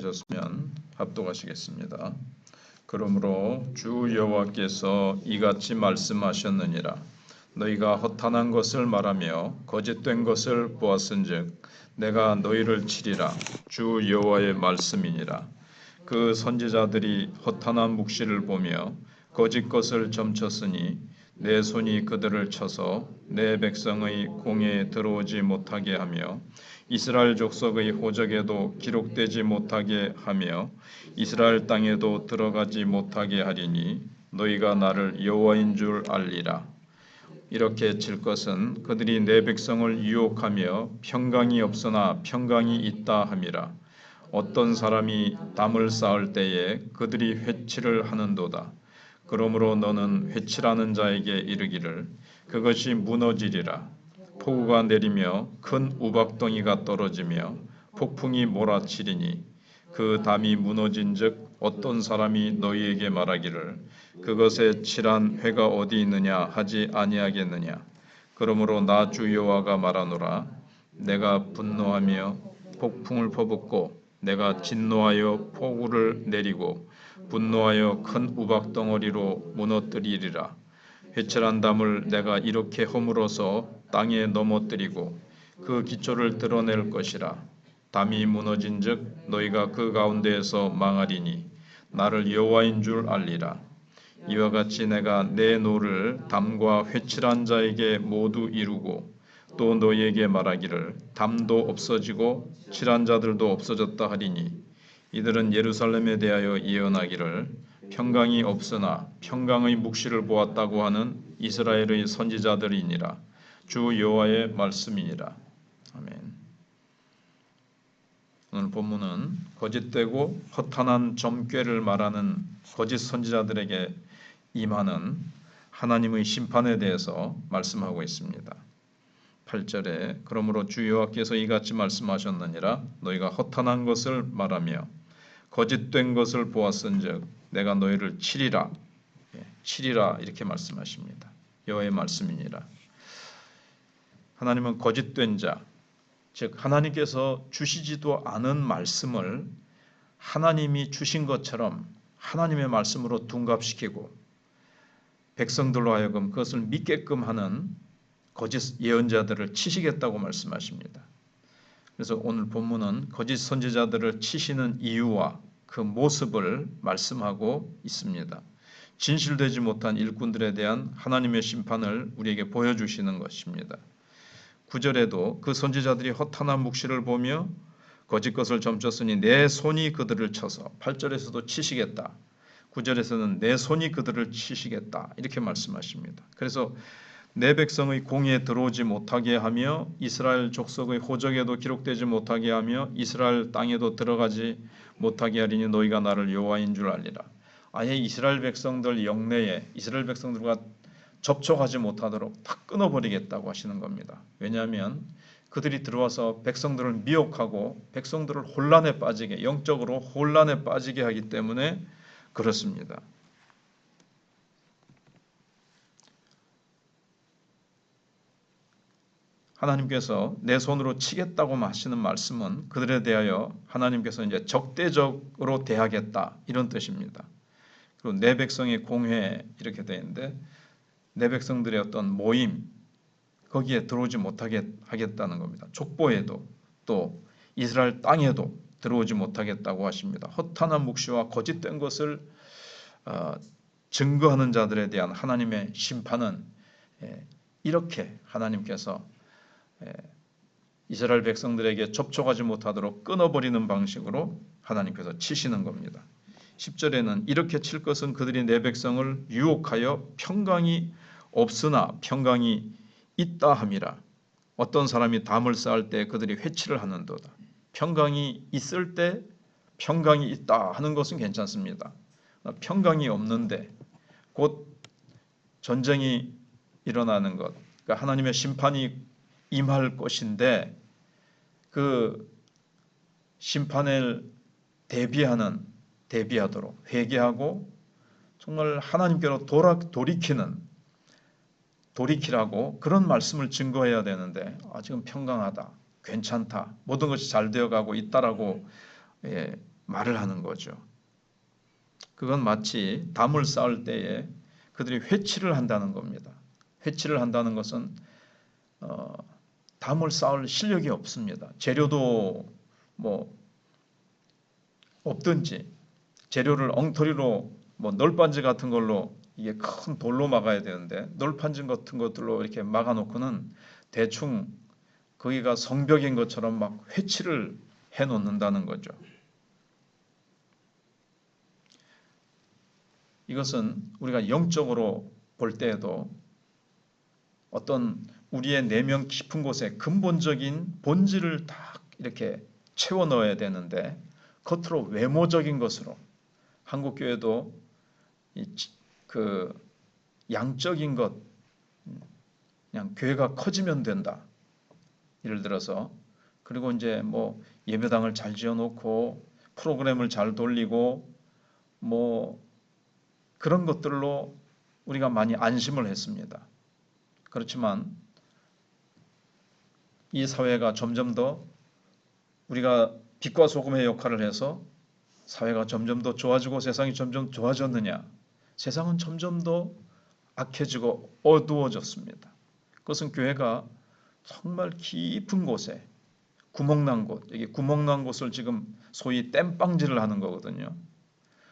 하셨으면 합독하시겠습니다. 그러므로 주 여호와께서 이같이 말씀하셨느니라. 너희가 허탄한 것을 말하며 거짓된 것을 보았은즉 내가 너희를 치리라. 주 여호와의 말씀이니라. 그 선지자들이 허탄한 묵시를 보며 거짓 것을 점쳤으니 내 손이 그들을 쳐서 내 백성의 공회에 들어오지 못하게 하며 이스라엘 족속의 호적에도 기록되지 못하게 하며 이스라엘 땅에도 들어가지 못하게 하리니 너희가 나를 여호와인 줄 알리라. 이렇게 칠 것은 그들이 내 백성을 유혹하며 평강이 없으나 평강이 있다 함이라. 어떤 사람이 담을 쌓을 때에 그들이 회치를 하는도다. 그러므로 너는 회치라는 자에게 이르기를 그것이 무너지리라. 폭우가 내리며 큰 우박덩이가 떨어지며 폭풍이 몰아치리니 그 담이 무너진즉 어떤 사람이 너희에게 말하기를 그것에 칠한 회가 어디 있느냐 하지 아니하겠느냐 그러므로 나 주 여호와가 말하노라 내가 분노하며 폭풍을 퍼붓고 내가 진노하여 폭우를 내리고 분노하여 큰 우박 덩어리로 무너뜨리리라. 회칠한 담을 내가 이렇게 허물어서 땅에 넘어뜨리고 그 기초를 드러낼 것이라. 담이 무너진즉 너희가 그 가운데에서 망하리니 나를 여호와인 줄 알리라. 이와 같이 내가 내 노를 담과 회칠한 자에게 모두 이루고 또 너희에게 말하기를 담도 없어지고 칠한 자들도 없어졌다 하리니 이들은 예루살렘에 대하여 예언하기를 평강이 없으나 평강의 묵시를 보았다고 하는 이스라엘의 선지자들이니라 주 여호와의 말씀이니라 아멘. 오늘 본문은 거짓되고 허탄한 점괘를 말하는 거짓 선지자들에게 임하는 하나님의 심판에 대해서 말씀하고 있습니다. 8절에 그러므로 주 여호와께서 이같이 말씀하셨느니라 너희가 허탄한 것을 말하며 거짓된 것을 보았은즉 내가 너희를 치리라 예, 치리라 이렇게 말씀하십니다. 여호와의 말씀이니라. 하나님은 거짓된 자, 즉 하나님께서 주시지도 않은 말씀을 하나님이 주신 것처럼 하나님의 말씀으로 둔갑시키고 백성들로 하여금 그것을 믿게끔 하는 거짓 예언자들을 치시겠다고 말씀하십니다. 그래서 오늘 본문은 거짓 선지자들을 치시는 이유와 그 모습을 말씀하고 있습니다. 진실되지 못한 일꾼들에 대한 하나님의 심판을 우리에게 보여주시는 것입니다. 9절에도 그 선지자들이 허탄한 묵시를 보며 거짓 것을 점쳤으니 내 손이 그들을 쳐서 8절에서도 치시겠다. 9절에서는 내 손이 그들을 치시겠다. 이렇게 말씀하십니다. 그래서 내 백성의 공에 들어오지 못하게 하며 이스라엘 족속의 호적에도 기록되지 못하게 하며 이스라엘 땅에도 들어가지 못하게 하리니 너희가 나를 여호와인 줄 알리라. 아예 이스라엘 백성들 영내에 이스라엘 백성들과 접촉하지 못하도록 다 끊어버리겠다고 하시는 겁니다. 왜냐하면 그들이 들어와서 백성들을 미혹하고 백성들을 혼란에 빠지게 영적으로 혼란에 빠지게 하기 때문에 그렇습니다. 하나님께서 내 손으로 치겠다고 하시는 말씀은 그들에 대하여 하나님께서 이제 적대적으로 대하겠다 이런 뜻입니다. 그리고 내 백성의 공회 이렇게 되는데 내 백성들의 어떤 모임 거기에 들어오지 못하게 하겠다는 겁니다. 족보에도 또 이스라엘 땅에도 들어오지 못하겠다고 하십니다. 허탄한 묵시와 거짓된 것을 어, 증거하는 자들에 대한 하나님의 심판은 예, 이렇게 하나님께서 예, 이스라엘 백성들에게 접촉하지 못하도록 끊어버리는 방식으로 하나님께서 치시는 겁니다. 10절에는 이렇게 칠 것은 그들이 내 백성을 유혹하여 평강이 없으나 평강이 있다 함이라. 어떤 사람이 담을 쌓을 때 그들이 회치를 하는도다. 평강이 있을 때 평강이 있다 하는 것은 괜찮습니다. 평강이 없는데 곧 전쟁이 일어나는 것, 그러니까 하나님의 심판이 임할 것인데 그 심판을 대비하는 대비하도록 회개하고 정말 하나님께로 돌아, 돌이키는 돌이키라고 그런 말씀을 증거해야 되는데 아, 지금 평강하다, 괜찮다, 모든 것이 잘 되어가고 있다라고 예, 말을 하는 거죠. 그건 마치 담을 쌓을 때에 그들이 회치를 한다는 겁니다. 회치를 한다는 것은 어, 담을 쌓을 실력이 없습니다. 재료도 뭐 없든지 재료를 엉터리로 뭐 널빤지 같은 걸로 이게 큰 돌로 막아야 되는데 널판진 같은 것들로 이렇게 막아놓고는 대충 거기가 성벽인 것처럼 막 회치를 해 놓는다는 거죠. 이것은 우리가 영적으로 볼 때에도 어떤 우리의 내면 깊은 곳에 근본적인 본질을 딱 이렇게 채워 넣어야 되는데 겉으로 외모적인 것으로 한국 교회도 그 양적인 것 그냥 교회가 커지면 된다. 예를 들어서 그리고 이제 뭐 예배당을 잘 지어 놓고 프로그램을 잘 돌리고 뭐 그런 것들로 우리가 많이 안심을 했습니다. 그렇지만 이 사회가 점점 더 우리가 빛과 소금의 역할을 해서 사회가 점점 더 좋아지고 세상이 점점 좋아졌느냐? 세상은 점점 더 악해지고 어두워졌습니다. 그것은 교회가 정말 깊은 곳에 구멍난 곳, 여기 구멍난 곳을 지금 소위 땜빵질을 하는 거거든요.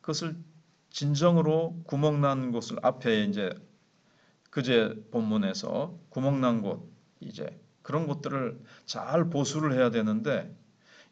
그것을 진정으로 구멍난 곳을 앞에 이제 그제 본문에서 구멍난 곳 이제 그런 곳들을 잘 보수를 해야 되는데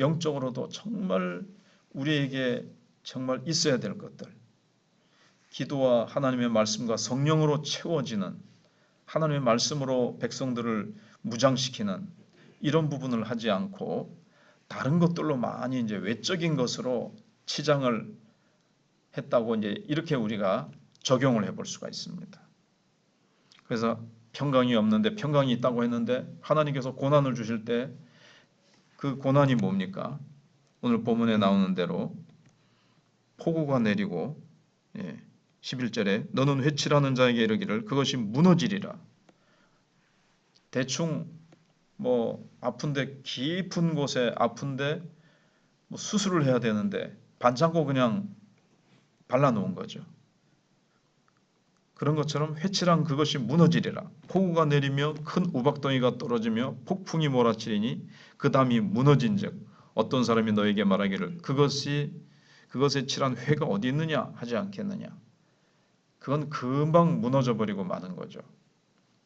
영적으로도 정말 우리에게 정말 있어야 될 것들 기도와 하나님의 말씀과 성령으로 채워지는 하나님의 말씀으로 백성들을 무장시키는 이런 부분을 하지 않고 다른 것들로 많이 이제 외적인 것으로 치장을 했다고 이제 이렇게 우리가 적용을 해볼 수가 있습니다. 그래서 평강이 없는데 평강이 있다고 했는데 하나님께서 고난을 주실 때 그 고난이 뭡니까? 오늘 본문에 나오는 대로 폭우가 내리고 예, 11절에 너는 회치라는 자에게 이르기를 그것이 무너지리라. 대충 뭐 아픈데 깊은 곳에 아픈데 뭐 수술을 해야 되는데 반창고 그냥 발라놓은 거죠. 그런 것처럼 회칠한 그것이 무너지리라. 폭우가 내리며 큰 우박덩이가 떨어지며 폭풍이 몰아치리니 그 담이 무너진즉 어떤 사람이 너에게 말하기를 그것이 그것에 칠한 회가 어디 있느냐 하지 않겠느냐. 그건 금방 무너져 버리고 마는 거죠.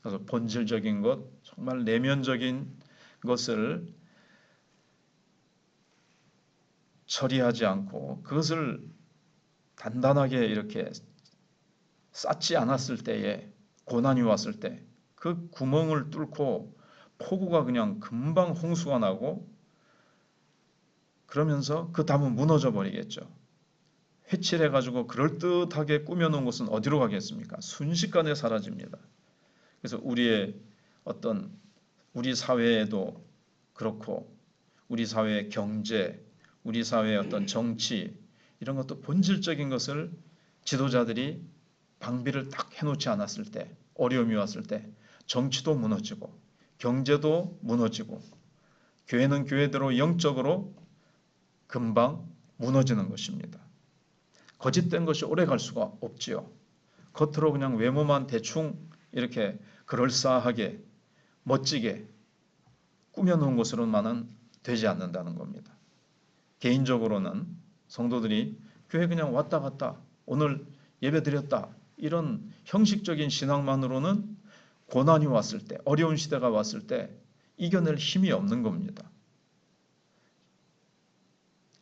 그래서 본질적인 것, 정말 내면적인 것을 처리하지 않고 그것을 단단하게 이렇게 쌓지 않았을 때에 고난이 왔을 때 그 구멍을 뚫고 폭우가 그냥 금방 홍수가 나고 그러면서 그 담은 무너져 버리겠죠. 회칠해 가지고 그럴듯하게 꾸며놓은 것은 어디로 가겠습니까? 순식간에 사라집니다. 그래서 우리의 어떤 우리 사회에도 그렇고 우리 사회의 경제, 우리 사회의 어떤 정치 이런 것도 본질적인 것을 지도자들이 방비를 딱 해놓지 않았을 때 어려움이 왔을 때 정치도 무너지고 경제도 무너지고 교회는 교회대로 영적으로 금방 무너지는 것입니다. 거짓된 것이 오래 갈 수가 없지요. 겉으로 그냥 외모만 대충 이렇게 그럴싸하게 멋지게 꾸며놓은 것으로만은 되지 않는다는 겁니다. 개인적으로는 성도들이 교회 그냥 왔다 갔다 오늘 예배 드렸다 이런 형식적인 신앙만으로는 고난이 왔을 때, 어려운 시대가 왔을 때 이겨낼 힘이 없는 겁니다.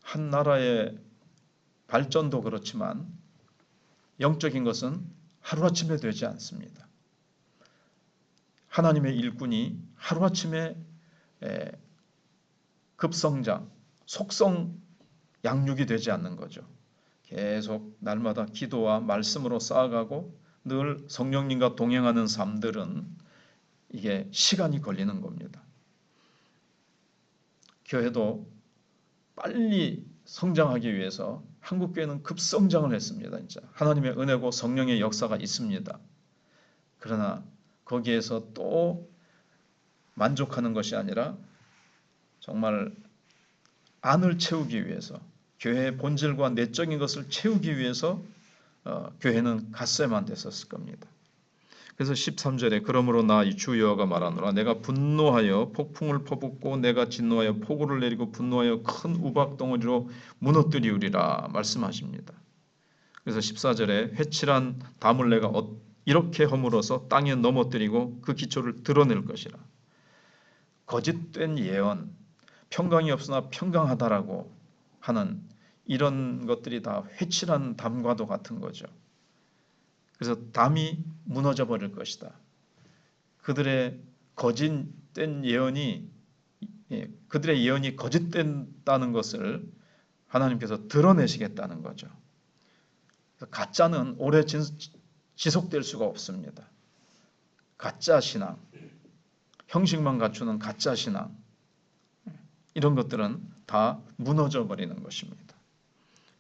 한 나라의 발전도 그렇지만 영적인 것은 하루아침에 되지 않습니다. 하나님의 일꾼이 하루아침에 급성장, 속성 양육이 되지 않는 거죠. 계속 날마다 기도와 말씀으로 쌓아가고 늘 성령님과 동행하는 삶들은 이게 시간이 걸리는 겁니다. 교회도 빨리 성장하기 위해서 한국 교회는 급성장을 했습니다. 진짜 하나님의 은혜고 성령의 역사가 있습니다. 그러나 거기에서 또 만족하는 것이 아니라 정말 안을 채우기 위해서 교회의 본질과 내적인 것을 채우기 위해서 어, 교회는 갓세만 됐었을 겁니다. 그래서 13절에 그러므로 나이주 여호와가 말하노라 내가 분노하여 폭풍을 퍼붓고 내가 진노하여 폭우를 내리고 분노하여 큰 우박 덩어리로 무너뜨리우리라 말씀하십니다. 그래서 14절에 회칠한 담을 내가 어- 이렇게 허물어서 땅에 넘어뜨리고 그 기초를 드러낼 것이라. 거짓된 예언, 평강이 없으나 평강하다라고 하는 이런 것들이 다 회칠한 담과도 같은 거죠. 그래서 담이 무너져 버릴 것이다. 그들의 거짓된 예언이 예, 그들의 예언이 거짓된다는 것을 하나님께서 드러내시겠다는 거죠. 가짜는 오래 진, 지속될 수가 없습니다. 가짜 신앙, 형식만 갖추는 가짜 신앙 이런 것들은 다 무너져 버리는 것입니다.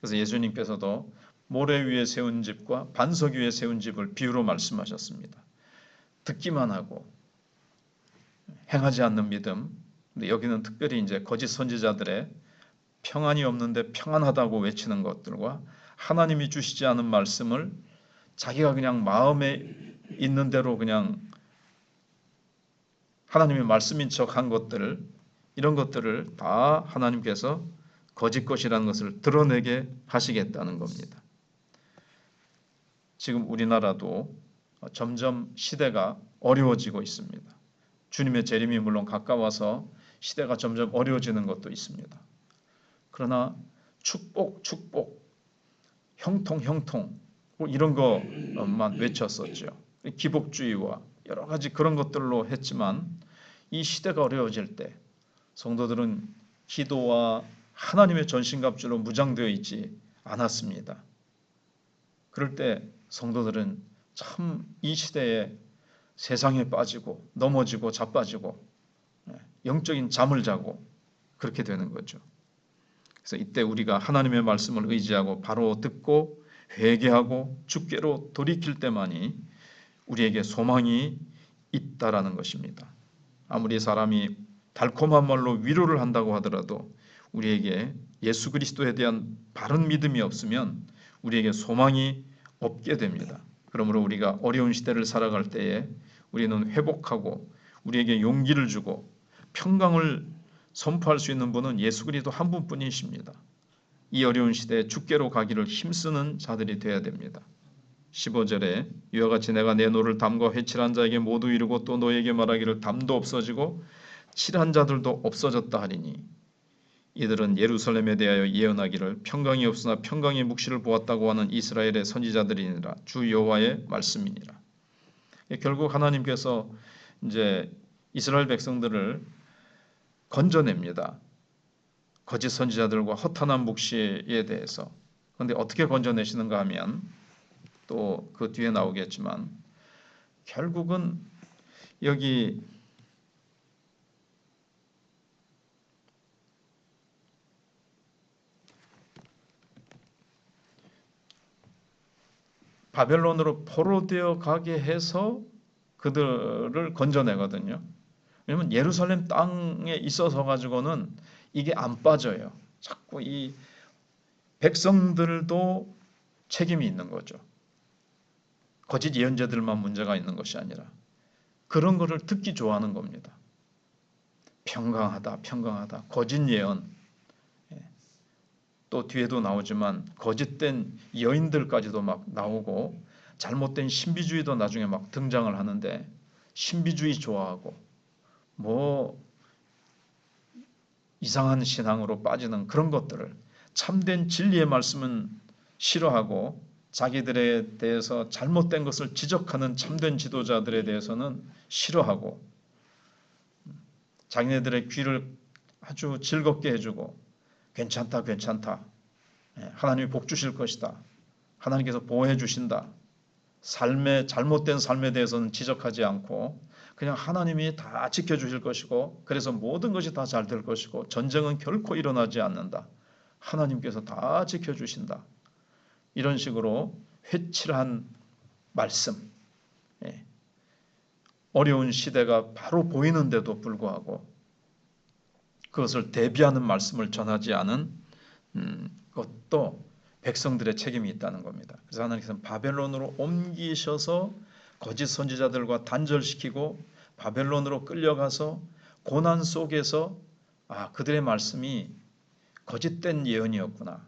그래서 예수님께서도 모래 위에 세운 집과 반석 위에 세운 집을 비유로 말씀하셨습니다. 듣기만 하고 행하지 않는 믿음. 근데 여기는 특별히 이제 거짓 선지자들의 평안이 없는데 평안하다고 외치는 것들과 하나님이 주시지 않은 말씀을 자기가 그냥 마음에 있는 대로 그냥 하나님의 말씀인 척한 것들 이런 것들을 다 하나님께서 거짓 것이라는 것을 드러내게 하시겠다는 겁니다. 지금 우리나라도 점점 시대가 어려워지고 있습니다. 주님의 재림이 물론 가까워서 시대가 점점 어려워지는 것도 있습니다. 그러나 축복, 축복, 형통, 형통 뭐 이런 것만 외쳤었죠. 기복주의와 여러 가지 그런 것들로 했지만 이 시대가 어려워질 때 성도들은 기도와 하나님의 전신갑주로 무장되어 있지 않았습니다. 그럴 때 성도들은 참 이 시대에 세상에 빠지고 넘어지고 자빠지고 예, 영적인 잠을 자고 그렇게 되는 거죠. 그래서 이때 우리가 하나님의 말씀을 의지하고 바로 듣고 회개하고 주께로 돌이킬 때만이 우리에게 소망이 있다라는 것입니다. 아무리 사람이 달콤한 말로 위로를 한다고 하더라도 우리에게 예수 그리스도에 대한 바른 믿음이 없으면 우리에게 소망이 없게 됩니다. 그러므로 우리가 어려운 시대를 살아갈 때에 우리는 회복하고 우리에게 용기를 주고 평강을 선포할 수 있는 분은 예수 그리스도 한 분뿐이십니다. 이 어려운 시대에 주께로 가기를 힘쓰는 자들이 되어야 됩니다. 15절에 이와 같이 내가 내 노를 담과 회칠한 자에게 모두 이르고 또 너에게 말하기를 담도 없어지고 칠한 자들도 없어졌다 하리니 이들은 예루살렘에 대하여 예언하기를 평강이 없으나 평강의 묵시를 보았다고 하는 이스라엘의 선지자들이니라 주 여호와의 말씀이니라. 결국 하나님께서 이제 이스라엘 백성들을 건져냅니다. 거짓 선지자들과 허탄한 묵시에 대해서. 그런데 어떻게 건져내시는가 하면 또 그 뒤에 나오겠지만 결국은 여기 바벨론으로 포로되어 가게 해서 그들을 건져내거든요. 왜냐면 예루살렘 땅에 있어서 가지고는 이게 안 빠져요. 자꾸 이 백성들도 책임이 있는 거죠. 거짓 예언자들만 문제가 있는 것이 아니라 그런 거를 듣기 좋아하는 겁니다. 평강하다, 평강하다, 거짓 예언. 예. 또 뒤에도 나오지만 거짓된 여인들까지도 막 나오고 잘못된 신비주의도 나중에 막 등장을 하는데 신비주의 좋아하고 뭐 이상한 신앙으로 빠지는 그런 것들을 참된 진리의 말씀은 싫어하고 자기들에 대해서 잘못된 것을 지적하는 참된 지도자들에 대해서는 싫어하고 자기네들의 귀를 아주 즐겁게 해주고 괜찮다 괜찮다 예, 하나님이 복 주실 것이다 하나님께서 보호해 주신다 삶의 잘못된 삶에 대해서는 지적하지 않고 그냥 하나님이 다 지켜 주실 것이고 그래서 모든 것이 다 잘 될 것이고 전쟁은 결코 일어나지 않는다. 하나님께서 다 지켜 주신다. 이런 식으로 회칠한 말씀. 예. 어려운 시대가 바로 보이는데도 불구하고 그것을 대비하는 말씀을 전하지 않은 음, 그것도 백성들의 책임이 있다는 겁니다. 그래서 하나님께서는 바벨론으로 옮기셔서 거짓 선지자들과 단절시키고 바벨론으로 끌려가서 고난 속에서 아 그들의 말씀이 거짓된 예언이었구나.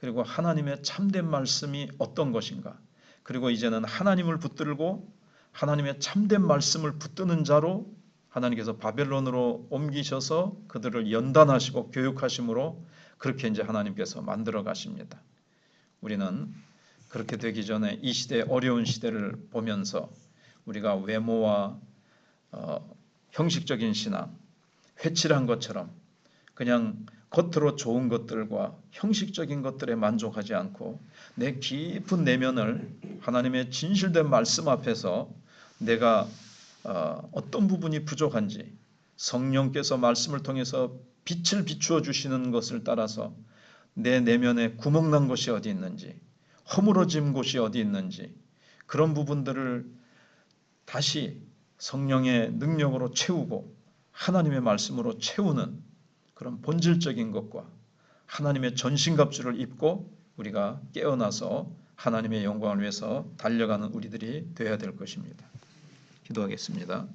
그리고 하나님의 참된 말씀이 어떤 것인가. 그리고 이제는 하나님을 붙들고 하나님의 참된 말씀을 붙드는 자로 하나님께서 바벨론으로 옮기셔서 그들을 연단하시고 교육하심으로 그렇게 이제 하나님께서 만들어 가십니다. 우리는 그렇게 되기 전에 이 시대 어려운 시대를 보면서 우리가 외모와 어, 형식적인 신앙, 회칠한 것처럼 그냥 겉으로 좋은 것들과 형식적인 것들에 만족하지 않고 내 깊은 내면을 하나님의 진실된 말씀 앞에서 내가 어, 어떤 부분이 부족한지 성령께서 말씀을 통해서 빛을 비추어 주시는 것을 따라서 내 내면에 구멍난 것이 어디 있는지 허물어진 곳이 어디 있는지 그런 부분들을 다시 성령의 능력으로 채우고 하나님의 말씀으로 채우는 그런 본질적인 것과 하나님의 전신갑주를 입고 우리가 깨어나서 하나님의 영광을 위해서 달려가는 우리들이 되어야 될 것입니다. 기도하겠습니다.